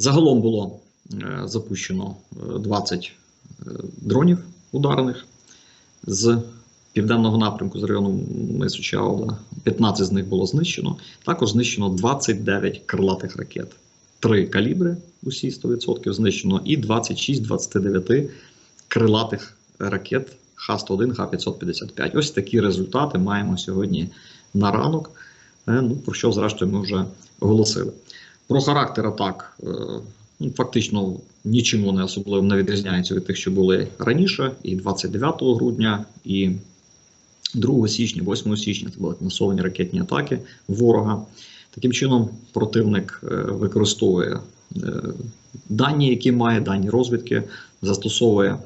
Загалом було е, запущено е, 20 е, дронів ударних з південного напрямку з району мису Чауда. 15 з них було знищено. Також знищено 29 крилатих ракет. Три калібри, усі 100% знищено, і 26 29 крилатих ракет Х-101, Х-555. Ось такі результати маємо сьогодні на ранок. Е, Ну, про що, зрештою, ми вже оголосили. Про характер атак е, ну, фактично нічим вони особливо не відрізняються від тих, що були раніше, і 29 грудня, і 2 січня, 8 січня це були масовані ракетні атаки ворога. Таким чином, противник е, використовує е, дані, які має, дані розвідки, застосовує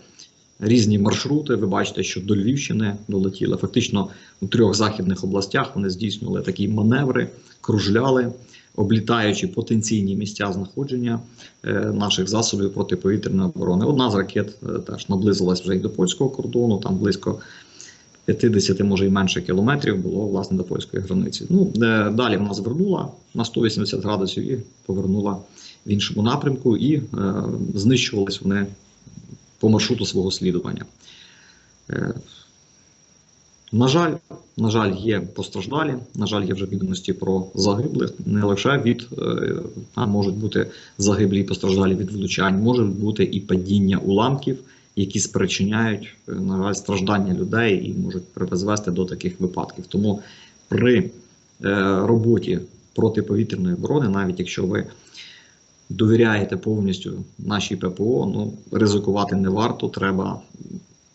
різні маршрути. Ви бачите, що до Львівщини долетіли. Фактично у трьох західних областях вони здійснювали такі маневри, кружляли, облітаючи потенційні місця знаходження е, наших засобів протиповітряної оборони. Одна з ракет е, теж наблизилась вже й до польського кордону, там близько 50, може і менше кілометрів було власне до польської границі. Ну е, далі вона звернула на 180 градусів і повернула в іншому напрямку, і е, знищувались вони по маршруту свого слідування. На жаль, на жаль, є постраждалі. На жаль, є вже відомості про загиблих. Не лише від е, а можуть бути загиблі і постраждалі від влучань, може бути і падіння уламків, які спричиняють е, на жаль страждання людей і можуть призвести до таких випадків. Тому при е, роботі протиповітряної оборони, навіть якщо ви довіряєте повністю нашій ППО, ну ризикувати не варто. Треба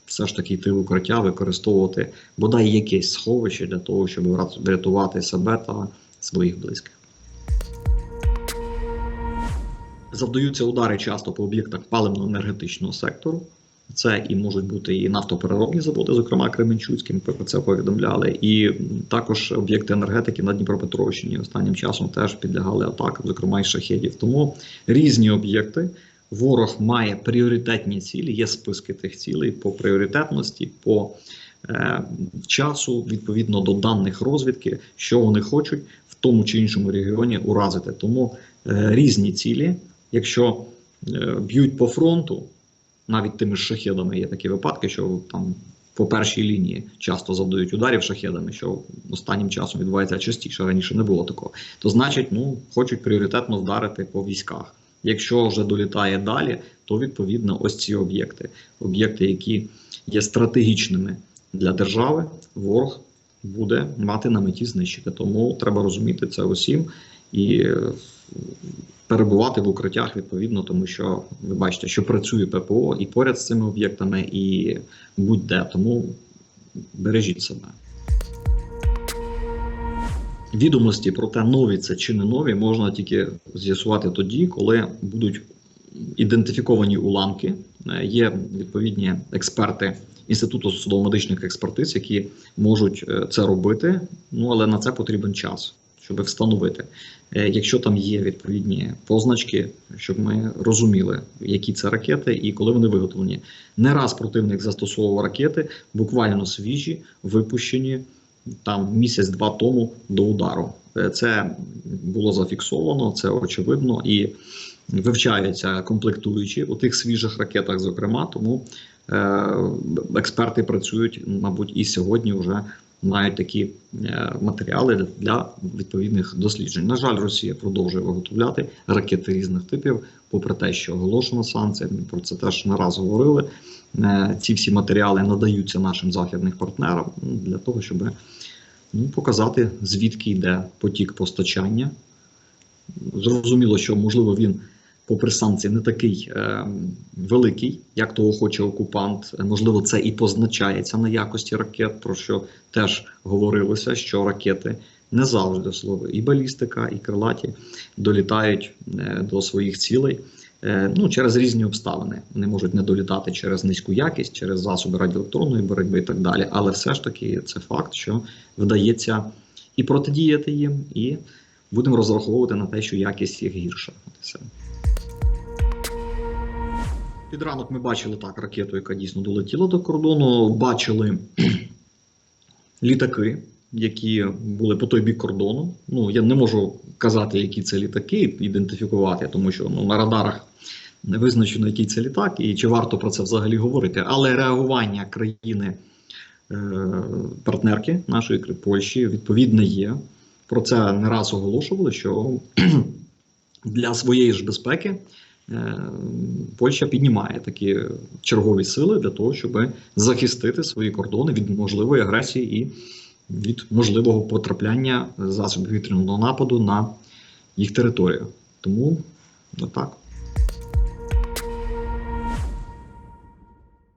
все ж таки йти в укриття, використовувати бодай якесь сховище для того, щоб врятувати себе та своїх близьких. Завдаються удари часто по об'єктах паливно-енергетичного сектору. Це і можуть бути і нафтопереробні заводи, зокрема Кременчуцький, ми про це повідомляли, і також об'єкти енергетики на Дніпропетровщині останнім часом теж підлягали атакам, зокрема і шахедів. Тому різні об'єкти. Ворог має пріоритетні цілі, є списки тих цілей по пріоритетності, по е, часу, відповідно до даних розвідки, що вони хочуть в тому чи іншому регіоні уразити. Тому е, різні цілі, якщо е, б'ють по фронту, навіть тими ж шахедами є такі випадки, що там по першій лінії часто завдають ударів шахедами, що останнім часом відбувається частіше раніше не було такого. То значить, ну хочуть пріоритетно вдарити по військах. Якщо вже долітає далі, то відповідно ось ці об'єкти, об'єкти, які є стратегічними для держави, ворог буде мати на меті знищити. Тому треба розуміти це усім і е, перебувати в укриттях відповідно, тому що ви бачите, що працює ППО і поряд з цими об'єктами, і будь-де. Тому бережіть себе. Відомості про те, нові це чи не нові, можна тільки з'ясувати тоді, коли будуть ідентифіковані уламки. Е, Є відповідні експерти Інституту судово-медичних експертиз, які можуть е, це робити. Ну але на це потрібен час, щоб встановити. Е, Якщо там є відповідні позначки, щоб ми розуміли, які це ракети і коли вони виготовлені. Не раз противник застосовував ракети, буквально свіжі, випущені там місяць-два тому до удару. Е, Це було зафіксовано, це очевидно і вивчаються комплектуючі у тих свіжих ракетах, зокрема. Тому е, експерти працюють, мабуть, і сьогодні вже мають такі е, матеріали для відповідних досліджень. На жаль, Росія продовжує виготовляти ракети різних типів, попри те, що оголошено санкції. Ми про це теж не раз говорили. Е, ці всі матеріали надаються нашим західним партнерам для того, щоб ну, показати, звідки йде потік постачання. Зрозуміло, що можливо він, попри санкції, не такий е, великий, як того хоче окупант. Можливо, це і позначається на якості ракет, про що теж говорилося, що ракети не завжди слово і балістика, і крилаті долітають е, до своїх цілей. Е, Ну, через різні обставини вони можуть не долітати через низьку якість, через засоби радіоелектронної боротьби і так далі. Але все ж таки це факт, що вдається і протидіяти їм, і будемо розраховувати на те, що якість їх гірша. Під ранок ми бачили так ракету, яка дійсно долетіла до кордону. Бачили літаки, які були по той бік кордону. Ну я не можу казати, які це літаки, ідентифікувати, тому що ну, на радарах не визначено, який це літак, і чи варто про це взагалі говорити. Але реагування країни е, партнерки нашої Польщі відповідне є. Про це не раз оголошували, що для своєї ж безпеки Польща піднімає такі чергові сили для того, щоб захистити свої кордони від можливої агресії і від можливого потрапляння засобів вітряного нападу на їх територію. Тому так.